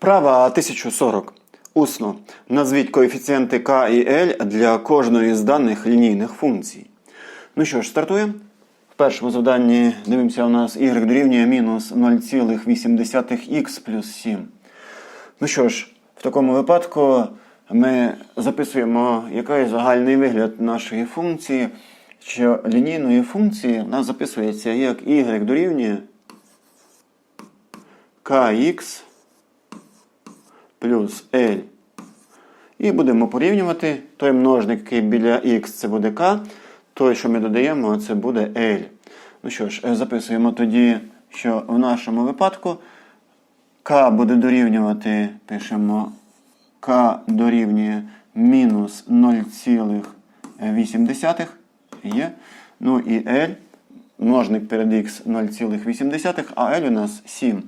Вправа 1040. Усно. Назвіть коефіцієнти k і L для кожної з даних лінійних функцій. Ну що ж, стартуємо. В першому завданні дивимося, у нас y дорівнює мінус 0,8х плюс 7. Ну що ж, в такому випадку ми записуємо який загальний вигляд нашої функції, що лінійної функції у нас записується як y дорівнює kx плюс L. І будемо порівнювати той множник, який біля x це буде k, той, що ми додаємо, це буде L. Ну що ж, записуємо тоді, що в нашому випадку k буде дорівнювати, пишемо k дорівнює мінус 0,8 є. Ну і L, множник перед x 0,8, а L у нас 7.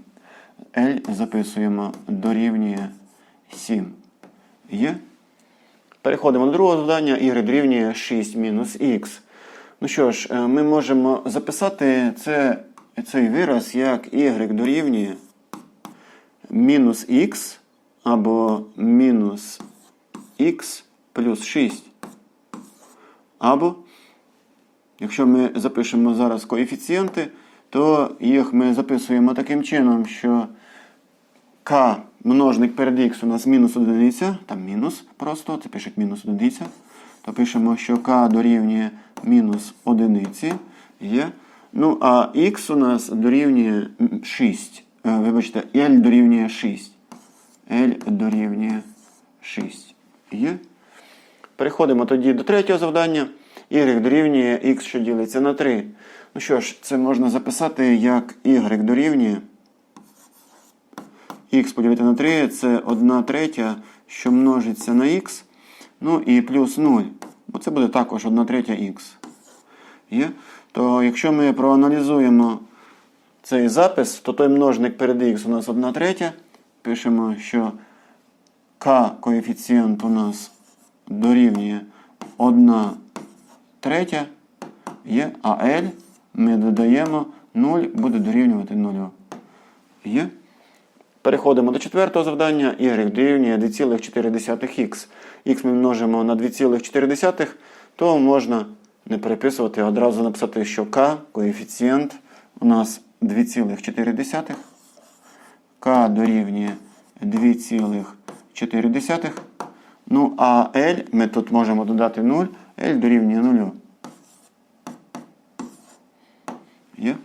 L записуємо дорівнює 7. Є. Переходимо до другого завдання. Y дорівнює 6 мінус х. Ну що ж, ми можемо записати це, цей вираз як y дорівнює мінус х або мінус х плюс 6. Або, якщо ми запишемо зараз коефіцієнти, то їх ми записуємо таким чином, що k множник перед x у нас мінус одиниця, там мінус просто, це пишуть мінус одиниця, то пишемо, що k дорівнює мінус одиниці є. Ну, а x у нас дорівнює 6. Вибачте, L дорівнює 6. L дорівнює 6. Є. Переходимо тоді до третього завдання. Y дорівнює x, що ділиться на 3. Ну що ж, це можна записати як y дорівнює. Х поділити на 3 це 1 третя, що множиться на х. Ну і плюс 0. Бо це буде також 1 третя х. Є? То якщо ми проаналізуємо цей запис, то той множник перед х у нас 1 третя. Пишемо, що k коефіцієнт у нас дорівнює 1 третя. Є, а L ми додаємо 0, буде дорівнювати 0. Є. Переходимо до четвертого завдання. Y дорівнює 2,4х. Х ми множимо на 2,4, то можна не переписувати, а одразу написати, що k коефіцієнт у нас 2,4. К дорівнює 2,4. Ну, а L ми тут можемо додати 0, L дорівнює 0. Є?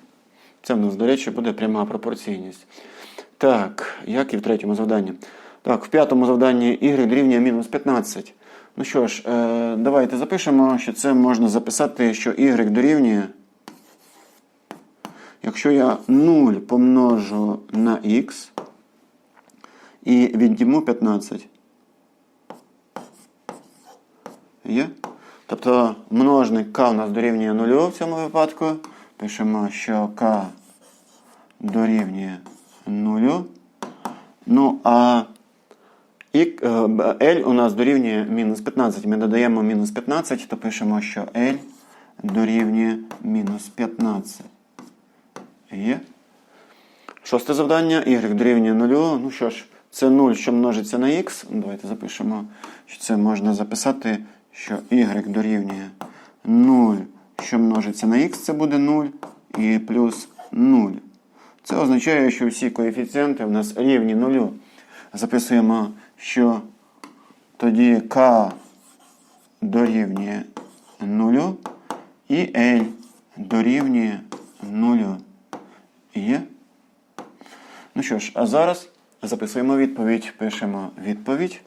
Це в нас, до речі, буде пряма пропорційність. Так, як і в третьому завданні. Так, в п'ятому завданні y дорівнює мінус 15. Ну що ж, е, давайте запишемо, що це можна записати, що y дорівнює. Якщо я 0 помножу на х і відніму 15. Є? Тобто множник k у нас дорівнює 0 в цьому випадку. Пишемо, що k дорівнює 0. Ну, а L у нас дорівнює мінус 15. Ми додаємо мінус 15, то пишемо, що L дорівнює мінус 15. Є. Шосте завдання. Y дорівнює 0. Ну що ж, це 0, що множиться на х. Давайте запишемо, що це можна записати, що y дорівнює 0, що множиться на х, це буде 0 і плюс 0. Це означає, що всі коефіцієнти в нас рівні 0. Записуємо, що тоді k дорівнює 0 і L дорівнює 0. Є? Ну що ж, а зараз записуємо відповідь. Пишемо відповідь.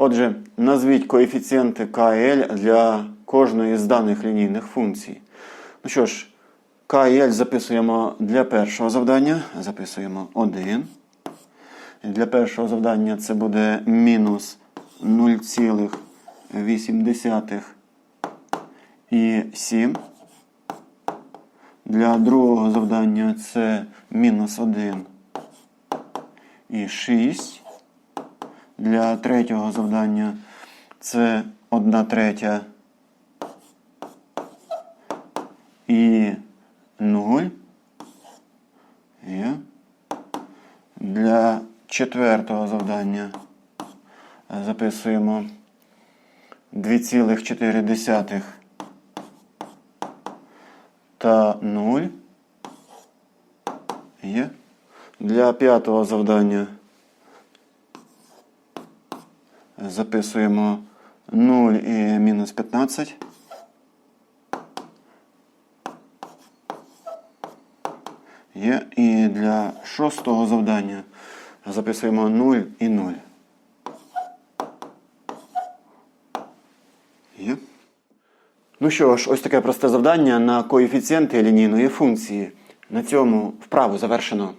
Отже, назвіть коефіцієнти L для кожної з даних лінійних функцій. Ну що ж, L записуємо для першого завдання. Записуємо 1. Для першого завдання це буде мінус 0,8 і 7. Для другого завдання це мінус 1 і 6 для третього завдання це 1 третя і 0. Є. Для четвертого завдання записуємо 2,4 та 0. Є. Для п'ятого завдання записуємо 0 і мінус 15. Є. І для шостого завдання записуємо 0 і 0. Є. Ну що ж, ось таке просте завдання на коефіцієнти лінійної функції. На цьому вправу завершено.